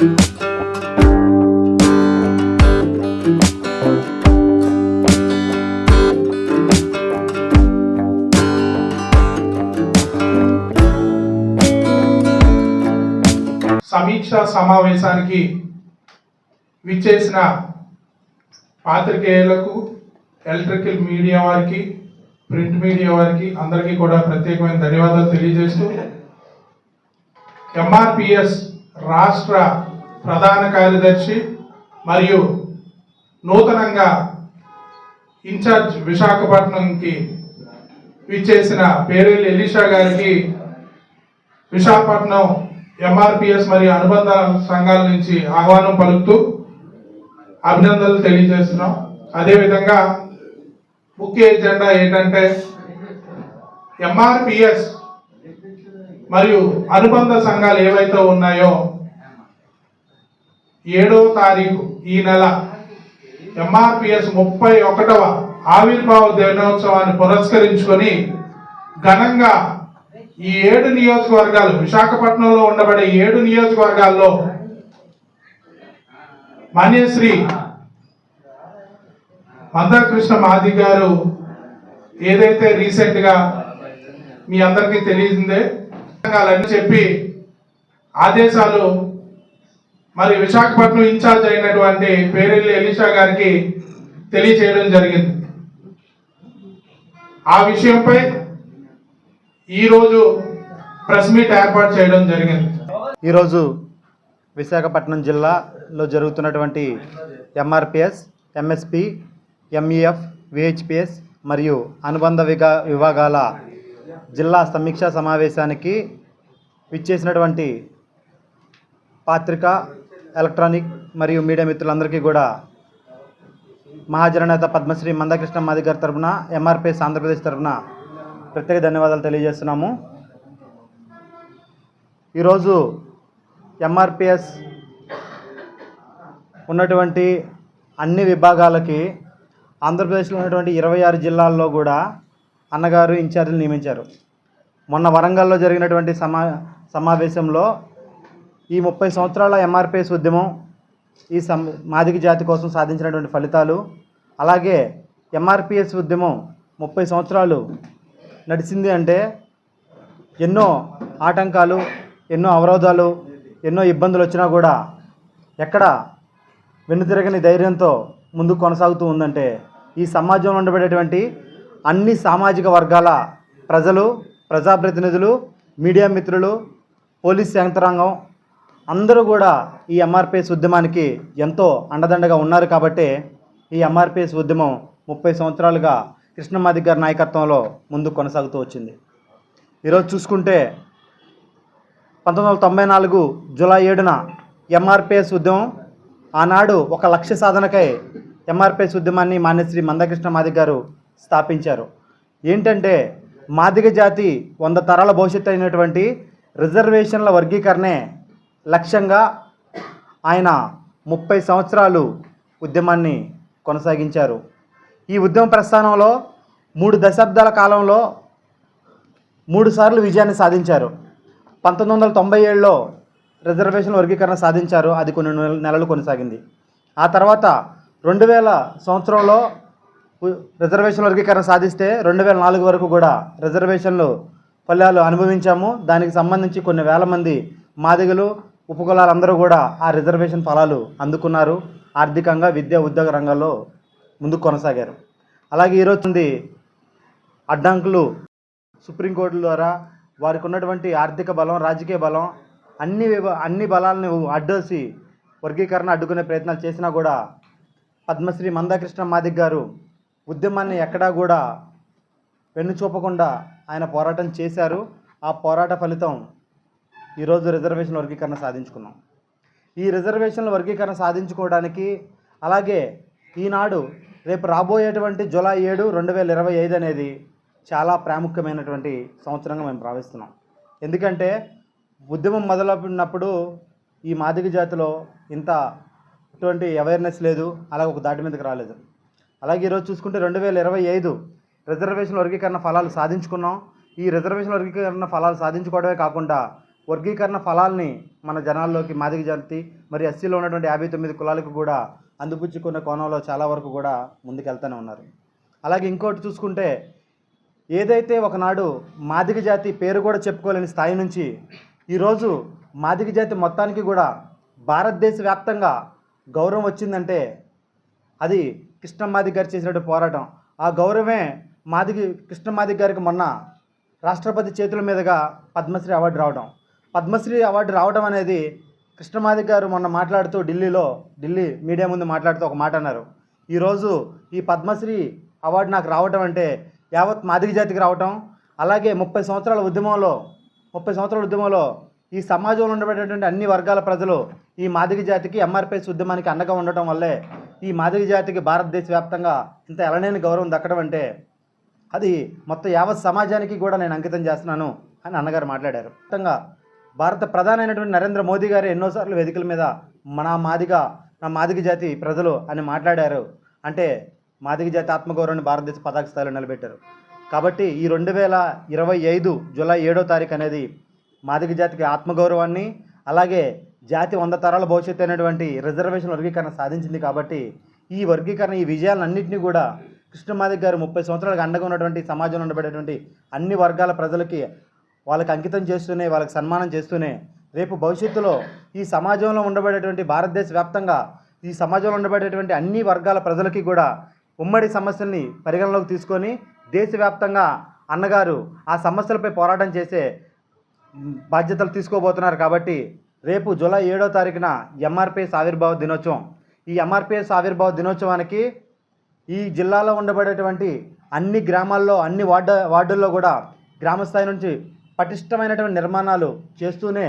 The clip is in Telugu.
సమీక్ష సమావేశానికి విచ్చేసిన పాత్రికేయులకు ఎలక్ట్రికల్ మీడియా వారికి ప్రింట్ మీడియా వారికి అందరికీ కూడా ప్రత్యేకమైన ధన్యవాదాలు తెలియజేస్తూ ఎంఆర్పిఎస్ రాష్ట్ర ప్రధాన కార్యదర్శి మరియు నూతనంగా ఇన్ఛార్జ్ విశాఖపట్నంకి విచ్చేసిన పేరెల్లి ఎలీషా గారికి విశాఖపట్నం ఎంఆర్పిఎస్ మరియు అనుబంధ సంఘాల నుంచి ఆహ్వానం పలుకుతూ అభినందనలు తెలియజేస్తున్నాం. అదేవిధంగా ముఖ్య ఎజెండా ఏంటంటే ఎంఆర్పిఎస్ మరియు అనుబంధ సంఘాలు ఏవైతే ఉన్నాయో ఏడవ తారీఖు ఈ నెల ఎంఆర్పిఎస్ ముప్పై ఒకటవ ఆవిర్భావ దినోత్సవాన్ని పురస్కరించుకొని ఘనంగా ఈ ఏడు నియోజకవర్గాలు విశాఖపట్నంలో ఉండబడే ఏడు నియోజకవర్గాల్లో మాన్యశ్రీ మందాకృష్ణ మాది గారు ఏదైతే రీసెంట్గా మీ అందరికీ తెలిసిందే అని చెప్పి ఆదేశాలు మరి విశాఖపట్నం ఇన్ఛార్జ్ అయినటువంటి పేరెల్లి ఎలీషా గారికి తెలియచేయడం జరిగింది. ఆ విషయంపై ఈరోజు ప్రెస్ మీట్ ఏర్పాటు చేయడం జరిగింది. ఈరోజు విశాఖపట్నం జిల్లాలో జరుగుతున్నటువంటి ఎంఆర్పిఎస్ ఎంఎస్పి ఎంఈఎఫ్ విహెచ్పిఎస్ మరియు అనుబంధ విగా విభాగాల జిల్లా సమీక్షా సమావేశానికి విచ్చేసినటువంటి పాత్రిక ఎలక్ట్రానిక్ మరియు మీడియా మిత్రులందరికీ కూడా మహాజననేత పద్మశ్రీ మందకృష్ణ మాది గారి తరఫున ఎంఆర్పిఎస్ ఆంధ్రప్రదేశ్ తరఫున ప్రత్యేక ధన్యవాదాలు తెలియజేస్తున్నాము. ఈరోజు ఎంఆర్పిఎస్ ఉన్నటువంటి అన్ని విభాగాలకి ఆంధ్రప్రదేశ్లో ఉన్నటువంటి ఇరవై ఆరు జిల్లాల్లో కూడా అన్నగారు ఇన్ఛార్జీలు నియమించారు. మొన్న వరంగల్లో జరిగినటువంటి సమా సమావేశంలో ఈ ముప్పై సంవత్సరాల ఎంఆర్పిఎస్ ఉద్యమం ఈ సం మాదిక జాతి కోసం సాధించినటువంటి ఫలితాలు అలాగే ఎంఆర్పిఎస్ ఉద్యమం ముప్పై సంవత్సరాలు నడిచింది అంటే ఎన్నో ఆటంకాలు ఎన్నో అవరోధాలు ఎన్నో ఇబ్బందులు వచ్చినా కూడా ఎక్కడ వెన్నుతిరగని ధైర్యంతో ముందుకు కొనసాగుతూ ఉందంటే ఈ సమాజంలో ఉండబడేటువంటి అన్ని సామాజిక వర్గాల ప్రజలు ప్రజాప్రతినిధులు మీడియా మిత్రులు పోలీస్ యంత్రాంగం అందరూ కూడా ఈ ఎంఆర్పిఎస్ ఉద్యమానికి ఎంతో అండదండగా ఉన్నారు కాబట్టే ఈ ఎంఆర్పిఎస్ ఉద్యమం ముప్పై సంవత్సరాలుగా కృష్ణమాది గారి నాయకత్వంలో ముందు కొనసాగుతూ వచ్చింది. ఈరోజు చూసుకుంటే పంతొమ్మిది వందల తొంభై నాలుగు జూలై ఏడున ఎంఆర్పిఎస్ ఉద్యమం ఆనాడు ఒక లక్ష్య సాధనకై ఎంఆర్పిఎస్ ఉద్యమాన్ని మాన్యశ్రీ మందకృష్ణ మాదిగ గారు స్థాపించారు. ఏంటంటే మాదిగ జాతి వంద తరాల భవిష్యత్తు అయినటువంటి రిజర్వేషన్ల వర్గీకరణే లక్ష్యంగా ఆయన ముప్పై సంవత్సరాలు ఉద్యమాన్ని కొనసాగించారు. ఈ ఉద్యమ ప్రస్థానంలో మూడు దశాబ్దాల కాలంలో మూడు సార్లు విజయాన్ని సాధించారు. పంతొమ్మిది వందల తొంభై ఏడులో రిజర్వేషన్ వర్గీకరణ సాధించారు. అది కొన్ని నెల- నెలలు కొనసాగింది. ఆ తర్వాత రెండు వేల సంవత్సరంలో రిజర్వేషన్ వర్గీకరణ సాధిస్తే రెండు వేల నాలుగు వరకు కూడా రిజర్వేషన్లు ఫలాలు అనుభవించాము. దానికి సంబంధించి కొన్ని వేల మంది మాదిగలు ఉపకులాలందరూ కూడా ఆ రిజర్వేషన్ ఫలాలు అందుకున్నారు. ఆర్థికంగా విద్యా ఉద్యోగ రంగాల్లో ముందుకు కొనసాగారు. అలాగే ఈరోజు ఉంది అడ్డంకులు సుప్రీంకోర్టు ద్వారా వారికి ఉన్నటువంటి ఆర్థిక బలం రాజకీయ బలం అన్ని విభ- అన్ని బలాలను అడ్డోసి వర్గీకరణ అడ్డుకునే ప్రయత్నాలు చేసినా కూడా పద్మశ్రీ మందాకృష్ణ మాదిక్ గారు ఉద్యమాన్ని ఎక్కడా కూడా వెన్ను చూపకుండా ఆయన పోరాటం చేశారు. ఆ పోరాట ఫలితం ఈరోజు రిజర్వేషన్ వర్గీకరణ సాధించుకున్నాం. ఈ రిజర్వేషన్ల వర్గీకరణ సాధించుకోవడానికి అలాగే ఈనాడు రేపు రాబోయేటువంటి జూలై ఏడు రెండు వేల ఇరవై ఐదు అనేది చాలా ప్రాముఖ్యమైనటువంటి సంవత్సరంగా మేము భావిస్తున్నాం. ఎందుకంటే ఉద్యమం మొదలైనప్పుడు ఈ మాదిగ జాతిలో ఇంత ఇటువంటి అవేర్నెస్ లేదు అలాగే ఒక దాటి మీదకి రాలేదు. అలాగే ఈరోజు చూసుకుంటే రెండు వేల ఇరవై ఐదు రిజర్వేషన్ వర్గీకరణ ఫలాలు సాధించుకున్నాం. ఈ రిజర్వేషన్ వర్గీకరణ ఫలాలు సాధించుకోవడమే కాకుండా వర్గీకరణ ఫలాల్ని మన జనాల్లోకి మాదిగ జాతి మరి ఎస్సీలో ఉన్నటువంటి యాభై తొమ్మిది కులాలకు కూడా అందిపుచ్చుకున్న కోణంలో చాలా వరకు కూడా ముందుకెళ్తూనే ఉన్నారు. అలాగే ఇంకోటి చూసుకుంటే ఏదైతే ఒకనాడు మాదిగ జాతి పేరు కూడా చెప్పుకోలేని స్థాయి నుంచి ఈరోజు మాదిగ జాతి మొత్తానికి కూడా భారతదేశ వ్యాప్తంగా గౌరవం వచ్చిందంటే అది కృష్ణమాది గారు చేసినట్టు పోరాటం. ఆ గౌరవమే మాదిగి కృష్ణమాది గారికి మొన్న రాష్ట్రపతి చేతుల మీదుగా పద్మశ్రీ అవార్డు రావడం. పద్మశ్రీ అవార్డు రావడం అనేది కృష్ణమాది గారు మొన్న మాట్లాడుతూ ఢిల్లీలో ఢిల్లీ మీడియా ముందు మాట్లాడుతూ ఒక మాట అన్నారు. ఈరోజు ఈ పద్మశ్రీ అవార్డు నాకు రావటం అంటే యావత్ మాదిగ జాతికి రావటం అలాగే ముప్పై సంవత్సరాల ఉద్యమంలో ముప్పై సంవత్సరాల ఉద్యమంలో ఈ సమాజంలో ఉండబడేటువంటి అన్ని వర్గాల ప్రజలు ఈ మాదిగ జాతికి ఎంఆర్పిఎస్ ఉద్యమానికి అండగా ఉండటం వల్లే ఈ మాదిగ జాతికి భారతదేశ వ్యాప్తంగా ఇంత ఎలనేని గౌరవం దక్కడం అంటే అది మొత్తం యావత్ సమాజానికి కూడా నేను అంకితం చేస్తున్నాను అని అన్నగారు మాట్లాడారు. మొత్తంగా భారత ప్రధానమైనటువంటి నరేంద్ర మోదీ గారు ఎన్నోసార్లు వేదికల మీద మన మాదిగ నా మాదిగ జాతి ప్రజలు అని మాట్లాడారు. అంటే మాదిగ జాతి ఆత్మగౌరవాన్ని భారతదేశ పతాక స్థాయిలో నిలబెట్టారు. కాబట్టి ఈ రెండు వేల ఇరవై ఐదు జూలై ఏడో తారీఖు అనేది మాదిగ జాతికి ఆత్మగౌరవాన్ని అలాగే జాతి వంద తరాల భవిష్యత్తు అయినటువంటి రిజర్వేషన్ వర్గీకరణ సాధించింది కాబట్టి ఈ వర్గీకరణ ఈ విజయాలన్నింటినీ కూడా కృష్ణమాదిక్ గారు ముప్పై సంవత్సరాలకు అండగా ఉన్నటువంటి సమాజంలో ఉండబడేటువంటి అన్ని వర్గాల ప్రజలకి వాళ్ళకి అంకితం చేస్తూనే వాళ్ళకి సన్మానం చేస్తూనే రేపు భవిష్యత్తులో ఈ సమాజంలో ఉండబడేటువంటి భారతదేశ వ్యాప్తంగా ఈ సమాజంలో ఉండబడేటువంటి అన్ని వర్గాల ప్రజలకి కూడా ఉమ్మడి సమస్యల్ని పరిగణలోకి తీసుకొని దేశవ్యాప్తంగా అన్నగారు ఆ సమస్యలపై పోరాటం చేసే బాధ్యతలు తీసుకోబోతున్నారు కాబట్టి రేపు జూలై ఏడో తారీఖున ఎంఆర్పిఎస్ ఆవిర్భావ దినోత్సవం. ఈ ఎంఆర్పిఎస్ ఆవిర్భావ దినోత్సవానికి ఈ జిల్లాలో ఉండబడేటువంటి అన్ని గ్రామాల్లో అన్ని వార్డు వార్డుల్లో కూడా గ్రామస్థాయి నుంచి పటిష్టమైనటువంటి నిర్మాణాలు చేస్తూనే